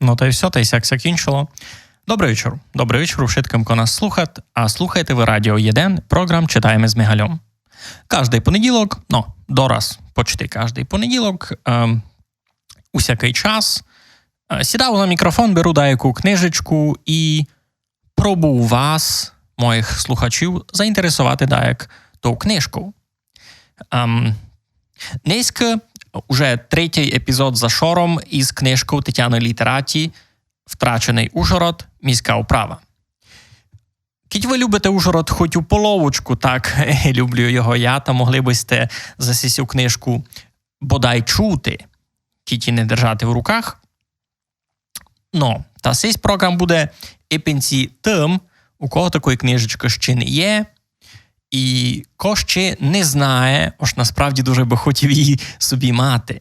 Ну та й все, та й сяк закінчило. Добрий вечір. Добрий вечір, všetkим, ко нас слухат. А слухайте ви Радіо Єден, програм Читаємо з Мігальом. Кожний понеділок, ну, дораз, почти кожний понеділок, е, усякий час, е, сідав на мікрофон, беру деяку книжечку і пробую вас, моїх слухачів, заінтересувати деяк ту книжку. Ем, Низько уже третій епізод за шором із книжкою Тетяни Літераті Втрачений Ужгород, міська управа. Кіть ви любите Ужгород хоч у половочку, так люблю його я, та могли би сте за цю книжку бодай чути, кіті не держати в руках. Ну, та цей програм буде епінці тим, у кого такої книжечки ще не є, і ко ще не знає, ось насправді дуже би хотів її собі мати.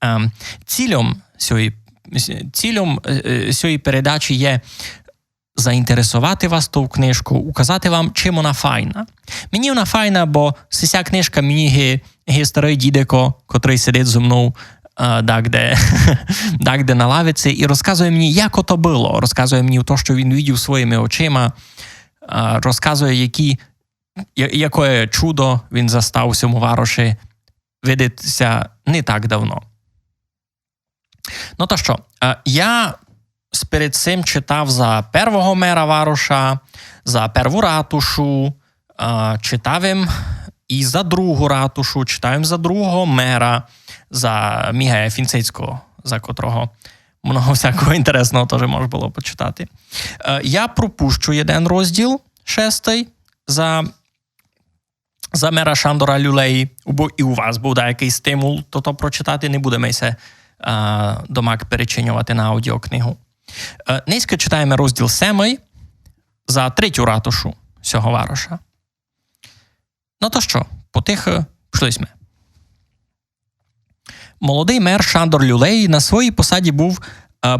Ем, цілем цієї цілем цієї передачі є заінтересувати вас ту книжку, указати вам, чим вона файна. Мені вона файна, бо ця книжка мені є, є старий дідеко, котрий сидить зі мною так, де, так, де на лавиці, і розказує мені, як ото було. Розказує мені те, що він видів своїми очима, розказує, які, яке чудо він застав у цьому вароші видатися не так давно. Ну то що, я перед цим читав за первого мера Варуша, за перву ратушу, читав їм і за другу ратушу, читав за другого мера, за Мігая Фінцицького, за котрого много всякого інтересного теж можна було почитати. Я пропущу один розділ шестий за за мера Шандора Люлеї, бо і у вас буде якийсь стимул, то прочитати не будемо се домак перечинювати на аудіокнигу. Низько читаємо розділ 7 за третю ратушу цього вароша. Ну то що, потихо пшлисьме. Молодий мер Шандор Люлей на своїй посаді був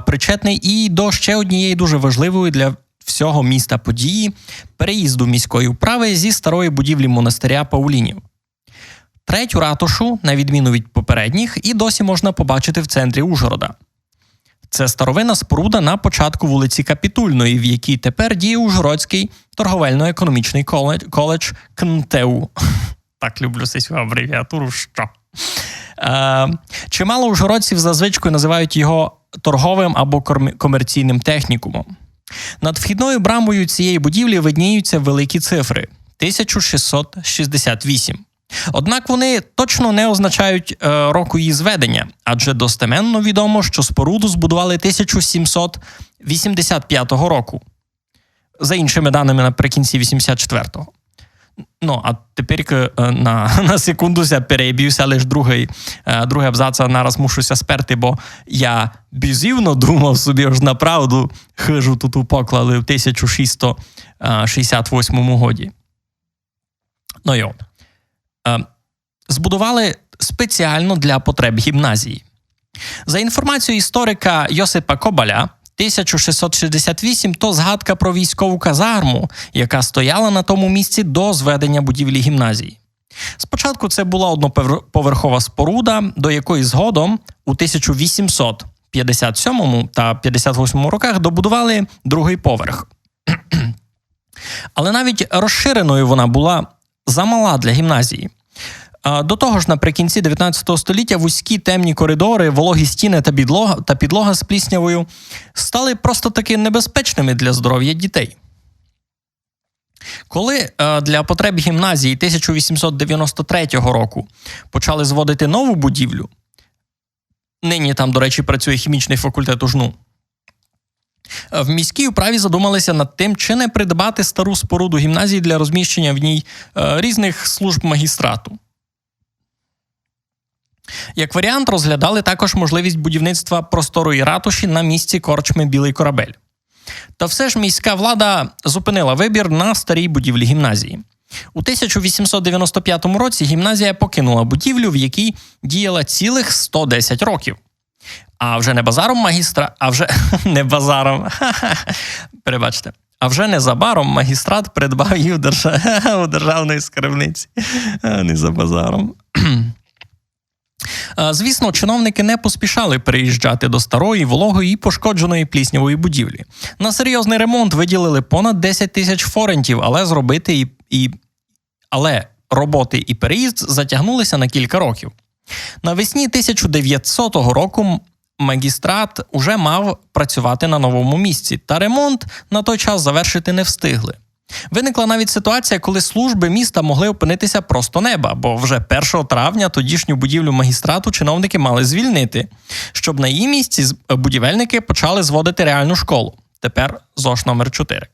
причетний і до ще однієї дуже важливої для всього міста події переїзду міської управи зі старої будівлі монастиря Паулінів. Третю ратушу, на відміну від попередніх, і досі можна побачити в центрі Ужгорода. Це старовинна споруда на початку вулиці Капітульної, в якій тепер діє Ужгородський торговельно-економічний коледж КНТУ. Так люблю цю абревіатуру. що. Е, Чимало ужгородців за звичкою називають його торговим або комерційним технікумом. Над вхідною брамою цієї будівлі видніються великі цифри 1668. Однак вони точно не означають е, року її зведення, адже достеменно відомо, що споруду збудували 1785 року, за іншими даними наприкінці 84-го. Ну, а тепер е, на на секунду переб'юся лише другий е, другий абзац, а нараз мушуся сперти, бо я бізівно думав собі аж направду хижу тут поклали в 1668 годі. Ну йо. Е, збудували спеціально для потреб гімназії. За інформацією історика Йосипа Кобаля, 1668 то згадка про військову казарму, яка стояла на тому місці до зведення будівлі гімназії. Спочатку це була одноповерхова споруда, до якої згодом у 1857 та 58 роках добудували другий поверх. Але навіть розширеною вона була замала для гімназії. До того ж, наприкінці 19 століття вузькі темні коридори, вологі стіни та підлога та підлога з пліснявою стали просто таки небезпечними для здоров'я дітей. Коли для потреб гімназії 1893 року почали зводити нову будівлю, нині там, до речі, працює хімічний факультет ужну, в міській управі задумалися над тим, чи не придбати стару споруду гімназії для розміщення в ній різних служб магістрату. Як варіант, розглядали також можливість будівництва просторої ратуші на місці корчми Білий корабель. Та все ж міська влада зупинила вибір на старій будівлі гімназії. У 1895 році гімназія покинула будівлю, в якій діяла цілих 110 років. А вже не базаром магістра, а вже не базаром. Перебачте. А вже незабаром магістрат придбав її у, держав... у державної скарбниці. Не за базаром. Е, Звісно, чиновники не поспішали переїжджати до старої, вологої і пошкодженої пліснявої будівлі. На серйозний ремонт виділили понад 10 тисяч форентів, але зробити і, і але роботи і переїзд затягнулися на кілька років. Навесні 1900 року магістрат уже мав працювати на новому місці, та ремонт на той час завершити не встигли. Виникла навіть ситуація, коли служби міста могли опинитися просто неба, бо вже 1 травня тодішню будівлю магістрату чиновники мали звільнити, щоб на її місці будівельники почали зводити реальну школу. Тепер ЗОШ номер 4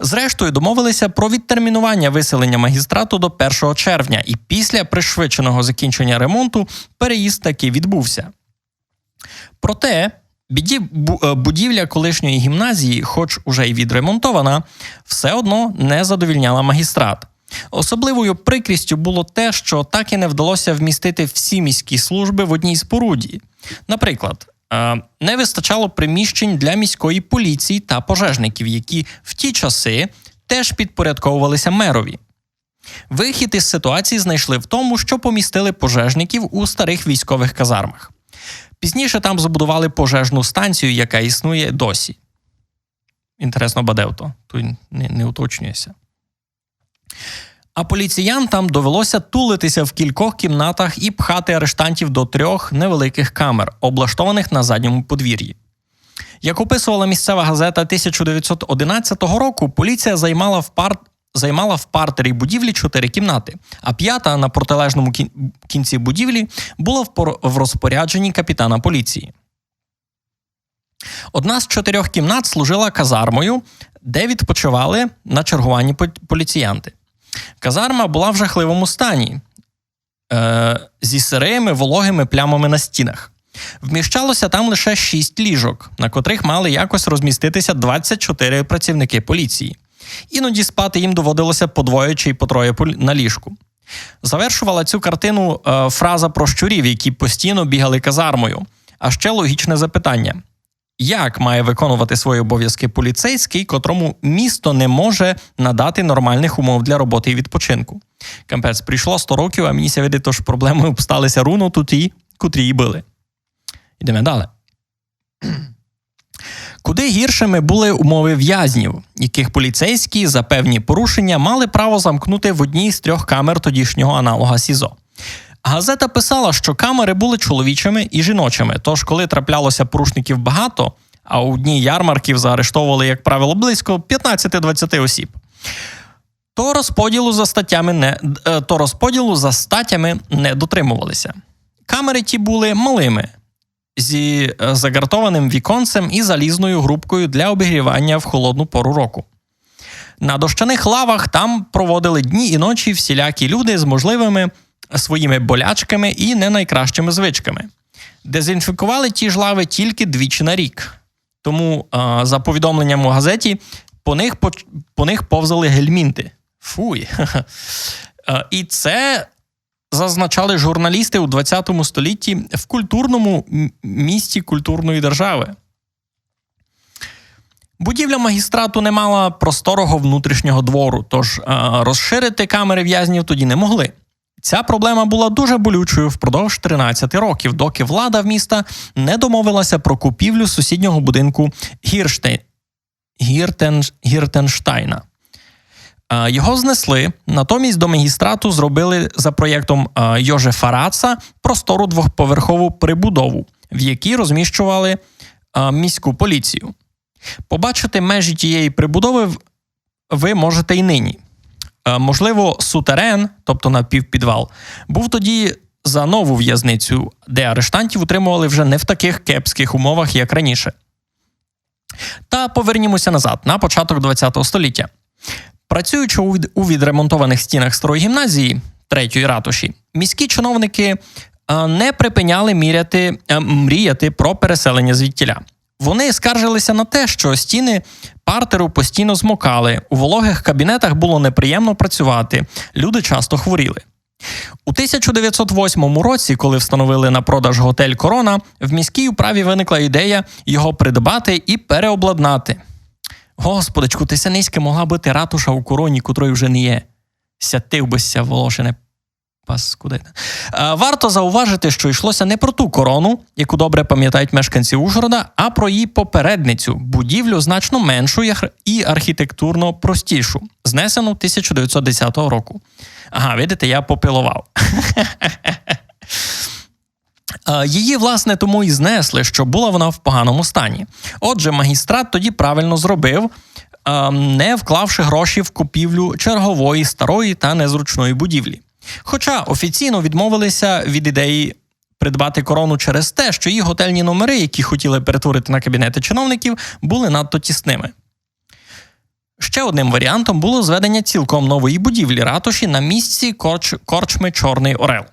Зрештою, домовилися про відтермінування виселення магістрату до 1 червня, і після пришвидшеного закінчення ремонту переїзд таки відбувся. Проте біді е, будівля колишньої гімназії, хоч уже й відремонтована, все одно не задовільняла магістрат. Особливою прикрістю було те, що так і не вдалося вмістити всі міські служби в одній споруді. Наприклад, е, не вистачало приміщень для міської поліції та пожежників, які в ті часи теж підпорядковувалися мерові. Вихід із ситуації знайшли в тому, що помістили пожежників у старих військових казармах. Пізніше там забудували пожежну станцію, яка існує досі. Інтересно, бадевто, тут не, не уточнюється. А поліціянтам довелося тулитися в кількох кімнатах і пхати арештантів до трьох невеликих камер, облаштованих на задньому подвір'ї. Як описувала місцева газета 1911 року, поліція займала в пар... займала в партері будівлі чотири кімнати, а п'ята на протилежному кінці будівлі була в, пор- в розпорядженні капітана поліції. Одна з чотирьох кімнат служила казармою, де відпочивали на чергуванні поліціянти. Казарма була в жахливому стані е, зі сирими вологими плямами на стінах. Вміщалося там лише шість ліжок, на котрих мали якось розміститися 24 працівники поліції. Іноді спати їм доводилося по двоє чи й по троє на ліжку. Завершувала цю картину е, фраза про щурів, які постійно бігали казармою. А ще логічне запитання: як має виконувати свої обов'язки поліцейський, котрому місто не може надати нормальних умов для роботи і відпочинку? Кампець, прийшло 100 років, а мені ся видить, тож проблеми обсталися руно тут і котрі її били. Йдемо далі. Куди гіршими були умови в'язнів, яких поліцейські за певні порушення мали право замкнути в одній з трьох камер тодішнього аналога СІЗО. Газета писала, що камери були чоловічими і жіночими. Тож, коли траплялося порушників багато, а у дні ярмарків заарештовували, як правило, близько 15-20 осіб. То розподілу за статтями не е, то розподілу за статтями не дотримувалися. Камери ті були малими, зі е, загартованим віконцем і залізною грубкою для обігрівання в холодну пору року. На дощаних лавах там проводили дні і ночі всілякі люди з можливими своїми болячками і не найкращими звичками. Дезінфікували ті ж лави тільки двічі на рік. Тому, е, за повідомленням у газеті, по них, поч- по них повзали гельмінти. Фуй. Е, І це зазначали журналісти у 20 столітті в культурному місті культурної держави. Будівля магістрату не мала просторого внутрішнього двору, тож е, розширити камери в'язнів тоді не могли. Ця проблема була дуже болючою впродовж 13 років, доки влада в міста не домовилася про купівлю сусіднього будинку Гірштейн, Гіртен, Гіртенштайна. Е, Його знесли, натомість до магістрату зробили за проєктом е, Йожефа Раца простору двохповерхову прибудову, в якій розміщували е, міську поліцію. Побачити межі тієї прибудови ви можете й нині. Можливо, сутерен, тобто напівпідвал, був тоді за нову в'язницю, де арештантів утримували вже не в таких кепських умовах, як раніше. Та повернімося назад на початок ХХ століття. Працюючи у від- у відремонтованих стінах старої гімназії третьої ратуші, міські чиновники е, не припиняли міряти, е, мріяти про переселення звідтіля. Вони скаржилися на те, що стіни партеру постійно змокали, у вологих кабінетах було неприємно працювати, люди часто хворіли. У 1908 році, коли встановили на продаж готель Корона, в міській управі виникла ідея його придбати і переобладнати. Господичку, ти низьке могла бути ратуша у короні, котрої вже не є. Сятив бися, волошене Паскудина. Е, Варто зауважити, що йшлося не про ту корону, яку добре пам'ятають мешканці Ужгорода, а про її попередницю будівлю значно меншу і архітектурно простішу, знесену 1910 року. Ага, видите, я попилував. Е, Її, власне, тому і знесли, що була вона в поганому стані. Отже, магістрат тоді правильно зробив, е, не вклавши гроші в купівлю чергової старої та незручної будівлі. Хоча офіційно відмовилися від ідеї придбати корону через те, що її готельні номери, які хотіли перетворити на кабінети чиновників, були надто тісними. Ще одним варіантом було зведення цілком нової будівлі ратуші на місці корч, корчми Чорний Орел.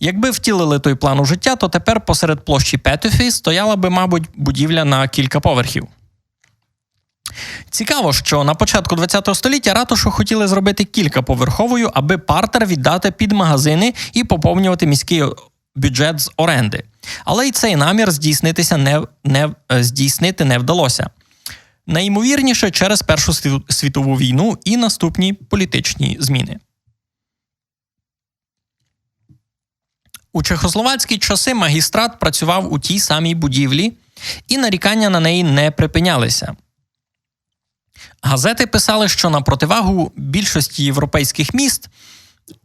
Якби втілили той план у життя, то тепер посеред площі Петефі стояла би, мабуть, будівля на кілька поверхів. Цікаво, що на початку ХХ століття ратушу хотіли зробити кількаповерховою, аби партер віддати під магазини і поповнювати міський бюджет з оренди. Але й цей намір здійснитися не, не, е, здійснити не вдалося. Найімовірніше через Першу світову війну і наступні політичні зміни. У чехословацькі часи магістрат працював у тій самій будівлі, і нарікання на неї не припинялися. Газети писали, що на противагу більшості європейських міст,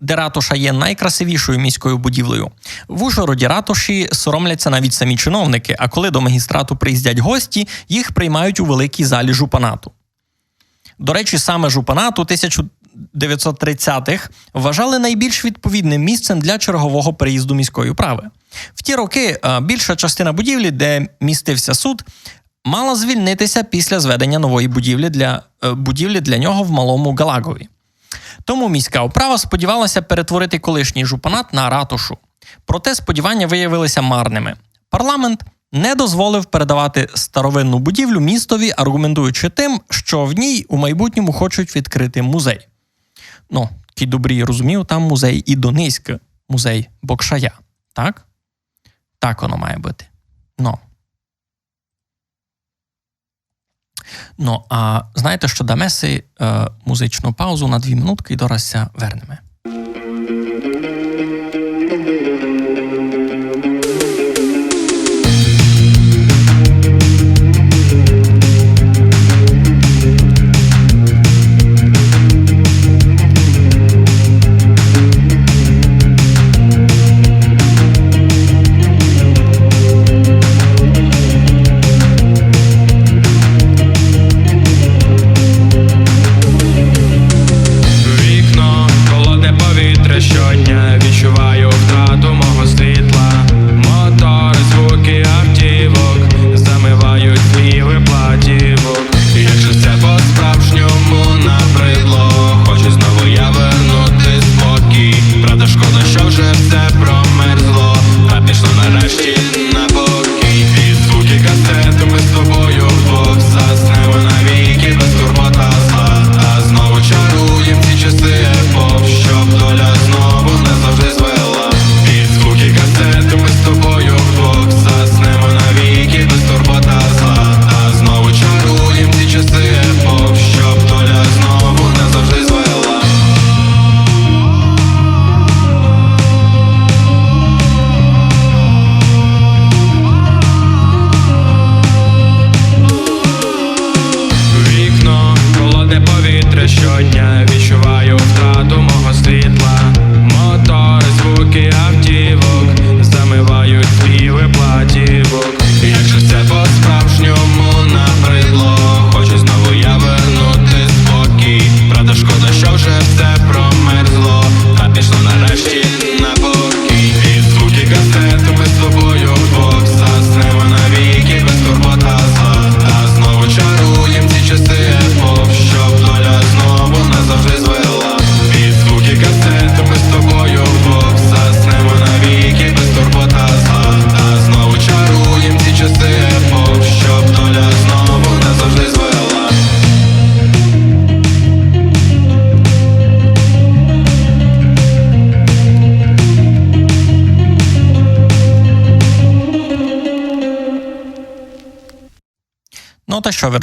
де ратуша є найкрасивішою міською будівлею, в Ужгороді ратуші соромляться навіть самі чиновники, а коли до магістрату приїздять гості, їх приймають у великій залі жупанату. До речі, саме жупанат у 1930-х вважали найбільш відповідним місцем для чергового переїзду міської управи. В ті роки е, більша частина будівлі, де містився суд, мала звільнитися після зведення нової будівлі для, е, будівлі для нього в малому Галагові. Тому міська управа сподівалася перетворити колишній жупанат на ратушу. Проте сподівання виявилися марними. Парламент не дозволив передавати старовинну будівлю містові, аргументуючи тим, що в ній у майбутньому хочуть відкрити музей. Ну, ті добрі розумів, там музей і Донецьк, музей Бокшая. Так? Так воно має бути. Ну. Ну, а знаєте, що дамеси е, музичну паузу на дві минутки і доразся вернемо.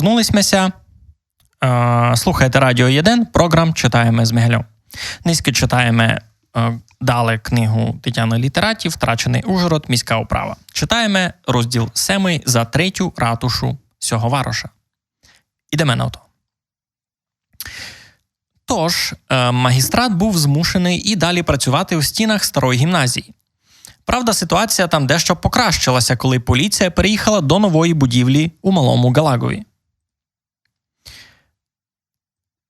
Ну, та що, вернулись мися. Е, слухайте Радіо 1, програм читаємо з Мігелем. Низьки читаємо дали книгу Тетяни Літератів Втрачений Ужгород, міська управа. Читаємо розділ 7 за третю ратушу сього вароша. Ідемо на то. Тож, е, магістрат був змушений і далі працювати у стінах старої гімназії. Правда, ситуація там дещо покращилася, коли поліція переїхала до нової будівлі у Малому Галагові.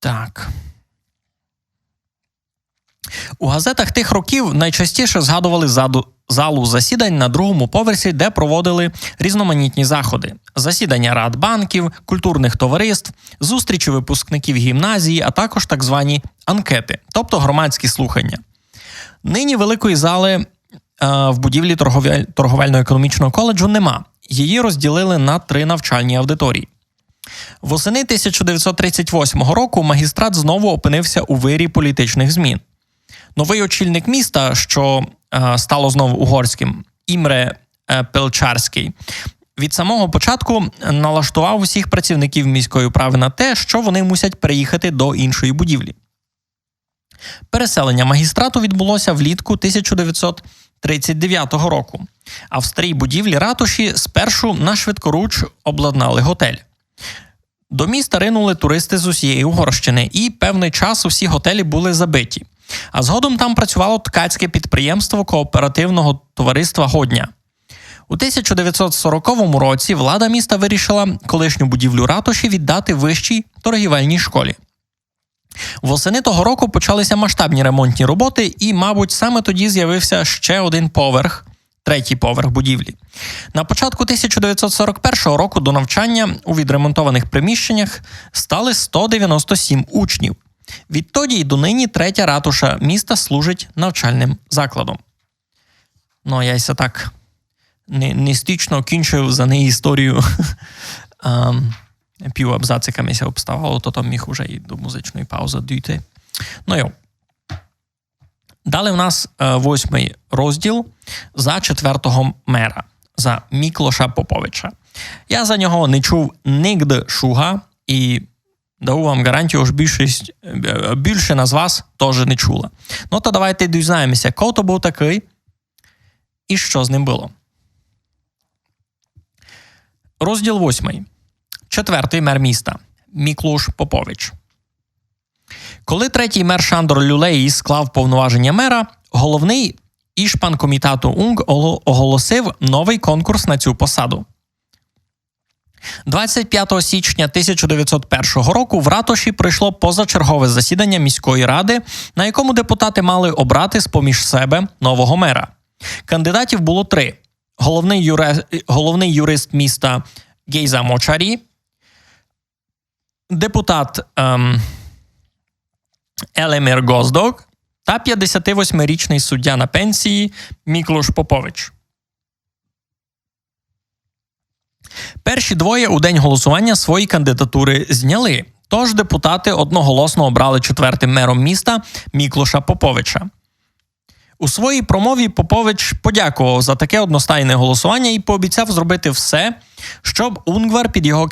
Так. У газетах тих років найчастіше згадували заду, залу засідань на другому поверсі, де проводили різноманітні заходи: засідання рад банків, культурних товариств, зустрічі випускників гімназії, а також так звані анкети, тобто громадські слухання. Нині великої зали е, в будівлі торговель- торговельно-економічного коледжу нема. Її розділили на три навчальні аудиторії. Восени 1938 року магістрат знову опинився у вирі політичних змін. Новий очільник міста, що е, стало знову угорським, Імре е, Пелчарський, від самого початку налаштував усіх працівників міської управи на те, що вони мусять переїхати до іншої будівлі. Переселення магістрату відбулося влітку 1939 року, а в старій будівлі ратуші спершу на швидкоруч обладнали готель. До міста ринули туристи з усієї Угорщини, і певний час усі готелі були забиті. А згодом там працювало ткацьке підприємство кооперативного товариства Годня. У 1940 році влада міста вирішила колишню будівлю ратуші віддати вищій торгівельній школі. Восени того року почалися масштабні ремонтні роботи, і, мабуть, саме тоді з'явився ще один поверх, третій поверх будівлі. На початку 1941 року до навчання у відремонтованих приміщеннях стали 197 учнів. Відтоді й донині третя ратуша міста служить навчальним закладом. Ну, я так не, не кінчив за неї історію. Ем, Пів абзациками ся обставало, то там міг уже і до музичної паузи дійти. Ну йо. Далі в нас е, восьмий розділ за четвертого мера, за Міклоша Поповича. Я за нього не чув нігде шуга, і даю вам гарантію, що більшість, е, більше з вас теж не чула. Ну то давайте дізнаємося, хто то був такий і що з ним було. Розділ восьмий. Четвертий мер міста Міклуш Попович. Коли третій мер Шандор Люлей склав повноваження мера, головний ішпан комітету УНГ оголосив новий конкурс на цю посаду. 25 січня 1901 року в ратуші пройшло позачергове засідання міської ради, на якому депутати мали обрати з поміж себе нового мера. Кандидатів було три: головний, юре... головний юрист міста Гейза Мочарі, депутат ем, Елемір Гоздок та 58-річний суддя на пенсії Міклуш Попович. Перші двоє у день голосування свої кандидатури зняли. Тож депутати одноголосно обрали четвертим мером міста Міклуша Поповича. У своїй промові Попович подякував за таке одностайне голосування і пообіцяв зробити все, щоб Унгвар під його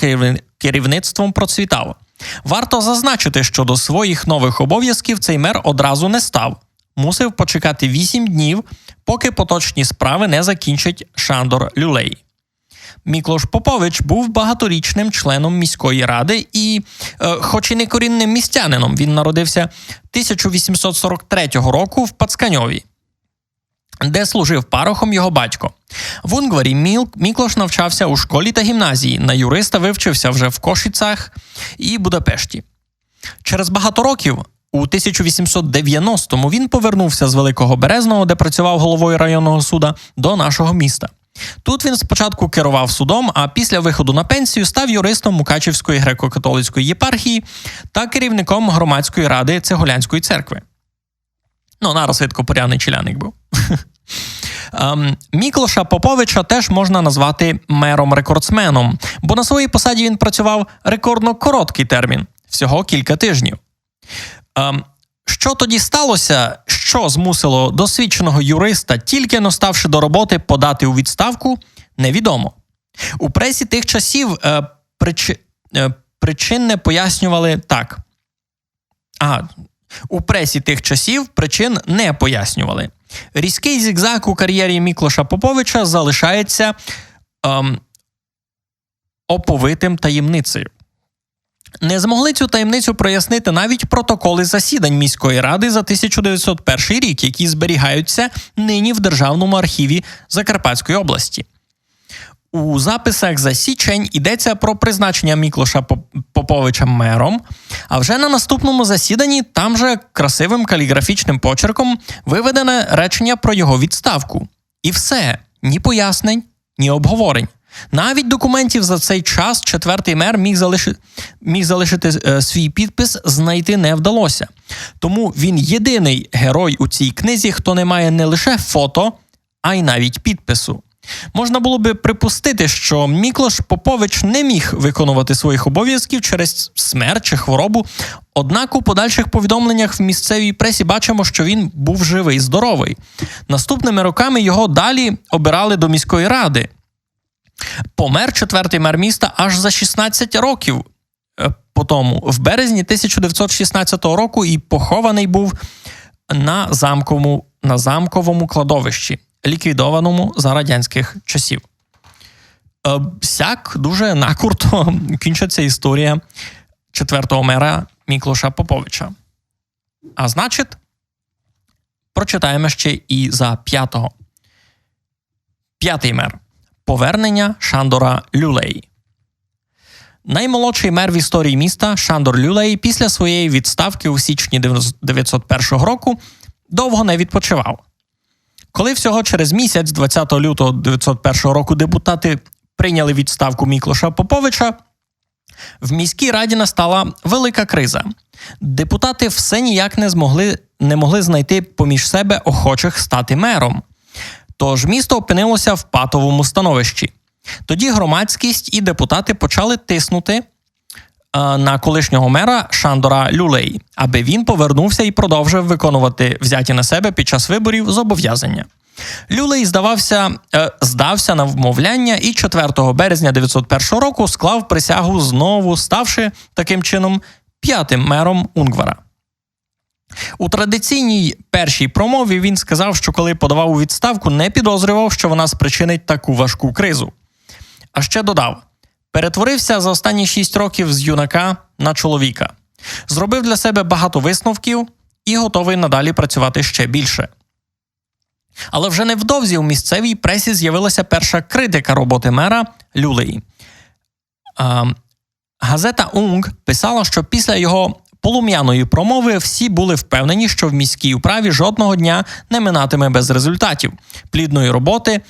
керівництвом процвітав. Варто зазначити, що до своїх нових обов'язків цей мер одразу не став. Мусив почекати 8 днів, поки поточні справи не закінчить Шандор Люлей. Міклош Попович був багаторічним членом міської ради і, е, хоч і не корінним містянином, він народився 1843 року в Пацканьові, де служив парохом його батько. В Унгварі Міклош навчався у школі та гімназії. На юриста вивчився вже в Кошицях і Будапешті. Через багато років, у 1890-му, він повернувся з Великого Березного, де працював головою районного суда, до нашого міста. Тут він спочатку керував судом, а після виходу на пенсію став юристом Мукачівської греко-католицької єпархії та керівником громадської ради Цегулянської церкви. Ну, нараз порядний челяник був. Ем, Міклоша Поповича теж можна назвати мером-рекордсменом, бо на своїй посаді він працював рекордно короткий термін всього кілька тижнів. Ем, що тоді сталося, що змусило досвідченого юриста, тільки наставши до роботи, подати у відставку, невідомо. У пресі тих часів е, е, причинне пояснювали так. А, У пресі тих часів причин не пояснювали. Різкий зігзаг у кар'єрі Міклоша Поповича залишається ем, оповитим таємницею. Не змогли цю таємницю прояснити навіть протоколи засідань міської ради за 1901 рік, які зберігаються нині в Державному архіві Закарпатської області. У записах за січень йдеться про призначення Міклоша Поповича мером. А вже на наступному засіданні там же красивим каліграфічним почерком виведене речення про його відставку. І все, ні пояснень, ні обговорень. Навіть документів за цей час четвертий мер міг, залиши... міг залишити е, свій підпис, знайти не вдалося. Тому він єдиний герой у цій книзі, хто не має не лише фото, а й навіть підпису. Можна було би припустити, що Міклош Попович не міг виконувати своїх обов'язків через смерть чи хворобу. Однак у подальших повідомленнях в місцевій пресі бачимо, що він був живий, здоровий. Наступними роками його далі обирали до міської ради. Помер четвертий мер міста аж за 16 років е, по тому, в березні 1916 року, і похований був на замковому, на замковому кладовищі, ліквідованому за радянських часів. Е, Сяк дуже накурто кінчиться історія четвертого мера Міклоша Поповича. А значить, прочитаємо ще і за п'ятого. П'ятий мер. Повернення Шандора Люлей. Наймолодший мер в історії міста Шандор Люлей після своєї відставки у січні 1901 року довго не відпочивав. Коли всього через місяць, 20 лютого 1901 року, депутати прийняли відставку Міклоша Поповича, в міській раді настала велика криза. Депутати все ніяк не змогли не могли знайти поміж себе охочих стати мером. Тож місто опинилося в патовому становищі. Тоді громадськість і депутати почали тиснути на колишнього мера Шандора Люлей, аби він повернувся і продовжив виконувати взяті на себе під час виборів зобов'язання. Люлей здавався, е, здався на вмовляння і 4 березня 1901 року склав присягу знову, ставши таким чином п'ятим мером Унгвара. У традиційній першій промові він сказав, що коли подавав у відставку, не підозрював, що вона спричинить таку важку кризу. А ще додав: перетворився за останні шість років з юнака на чоловіка, зробив для себе багато висновків і готовий надалі працювати ще більше. Але вже невдовзі у місцевій пресі з'явилася перша критика роботи мера Люлеї. А, газета Унг писала, що після його полум'яної промови всі були впевнені, що в міській управі жодного дня не минатиме без результатів плідної роботи.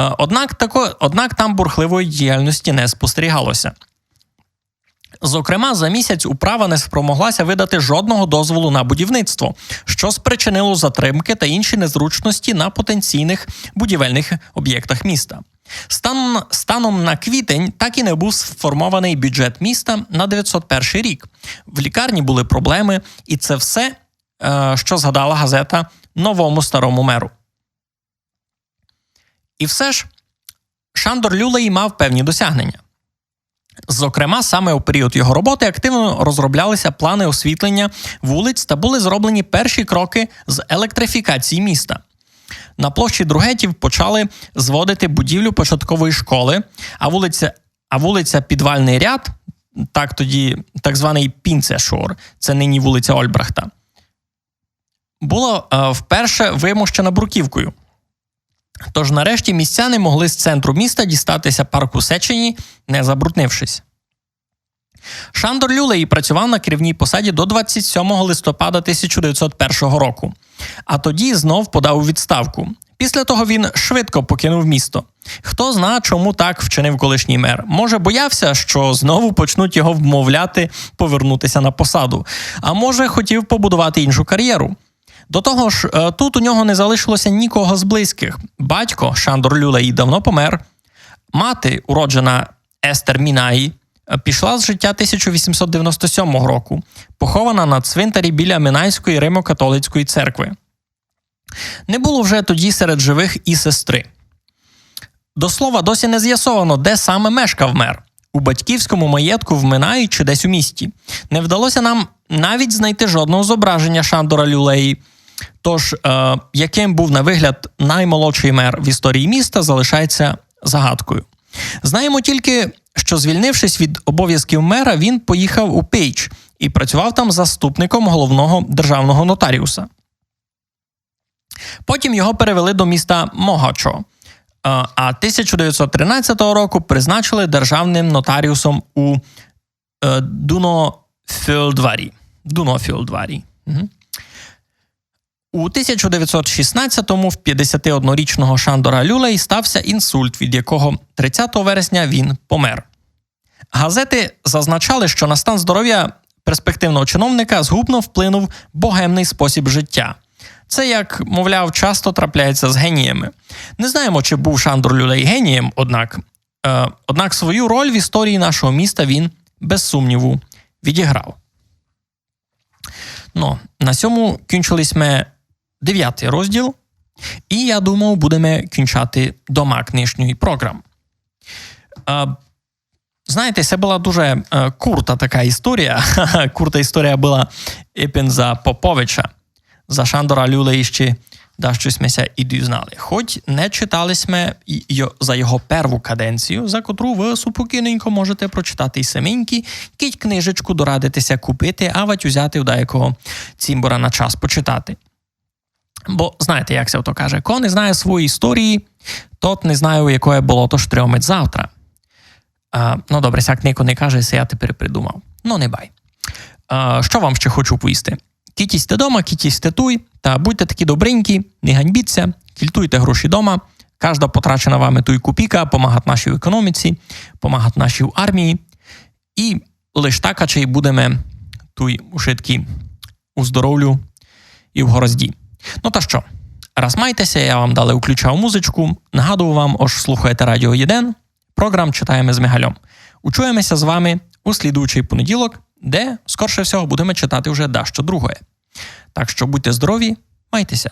Е, Однак, тако, однак там бурхливої діяльності не спостерігалося. Зокрема, за місяць управа не спромоглася видати жодного дозволу на будівництво, що спричинило затримки та інші незручності на потенційних будівельних об'єктах міста. Станом, станом на квітень так і не був сформований бюджет міста на 901 рік. В лікарні були проблеми, і це все, е, що згадала газета новому старому меру. І все ж Шандор Люлей мав певні досягнення. Зокрема, саме у період його роботи активно розроблялися плани освітлення вулиць та були зроблені перші кроки з електрифікації міста. На площі Другетів почали зводити будівлю початкової школи, а вулиця, а вулиця Підвальний ряд, так тоді так званий Пінцешор, це нині вулиця Ольбрахта, була е, вперше вимощена бруківкою. Тож нарешті містяни могли з центру міста дістатися парку Сечені, не забруднившись. Шандор Люлей працював на керівній посаді до 27 листопада 1901 року, а тоді знов подав у відставку. Після того він швидко покинув місто. Хто зна, чому так вчинив колишній мер? Може, боявся, що знову почнуть його вмовляти повернутися на посаду, а може, хотів побудувати іншу кар'єру. До того ж, е, тут у нього не залишилося нікого з близьких. Батько Шандор Люлей давно помер. Мати, уроджена Естер Мінаї, е, пішла з життя 1897 року, похована на цвинтарі біля Минайської Римо-католицької церкви. Не було вже тоді серед живих і сестри. До слова, досі не з'ясовано, де саме мешкав мер. у батьківському маєтку в Минаї чи десь у місті. Не вдалося нам навіть знайти жодного зображення Шандора Люлеї. Тож, е, яким був на вигляд наймолодший мер в історії міста, залишається загадкою. Знаємо тільки, що звільнившись від обов'язків мера, він поїхав у Пейдж і працював там заступником головного державного нотаріуса. Потім його перевели до міста Могачо, е, а 1913 року призначили державним нотаріусом у е, Дунофюлдварі. Дунофюлдварі. Угу. У 1916-му в 51-річного Шандора Люлей стався інсульт, від якого 30 вересня він помер. Газети зазначали, що на стан здоров'я перспективного чиновника згубно вплинув богемний спосіб життя. Це, як мовляв, часто трапляється з геніями. Не знаємо, чи був Шандор Люлей генієм, однак, е, однак свою роль в історії нашого міста він, без сумніву, відіграв. Ну, на цьому кінчились ми дев'ятий розділ, і я думав, будемо кінчати дома книжньої програми. Е, знаєте, це була дуже е, курта така історія. Курта історія була іпін за Поповича. За Шандора Люлей ще да щось ми і дізнали. Хоч не читали ми за його перву каденцію, за котру ви супокійненько можете прочитати і саменькі, кіть книжечку дорадитися купити, а вать узяти в деякого цімбора на час почитати. Бо знаєте, як це то каже, ко не знає свої історії, тот не знає, у якої болото штремить завтра. А, ну добре, сяк ніко не каже, це я тепер придумав. Ну, не бай. А, що вам ще хочу поїсти? Кітісьте дома, кітісьте туй, та будьте такі добренькі, не ганьбіться, кільтуйте гроші дома. Кожна потрачена вами туй купіка помагать нашій економіці, помагать нашій армії. І лиш так, аче й будемо туй ушитки у здоров'ю і в горозді. Ну та що, раз майтеся, я вам дали включав музичку. Нагадую вам, ож слухаєте Радіо Єден. Програм читаємо з Мигалем. Учуємося з вами у слідуючий понеділок, де, скорше всього, будемо читати вже дещо другое. Так що будьте здорові, майтеся.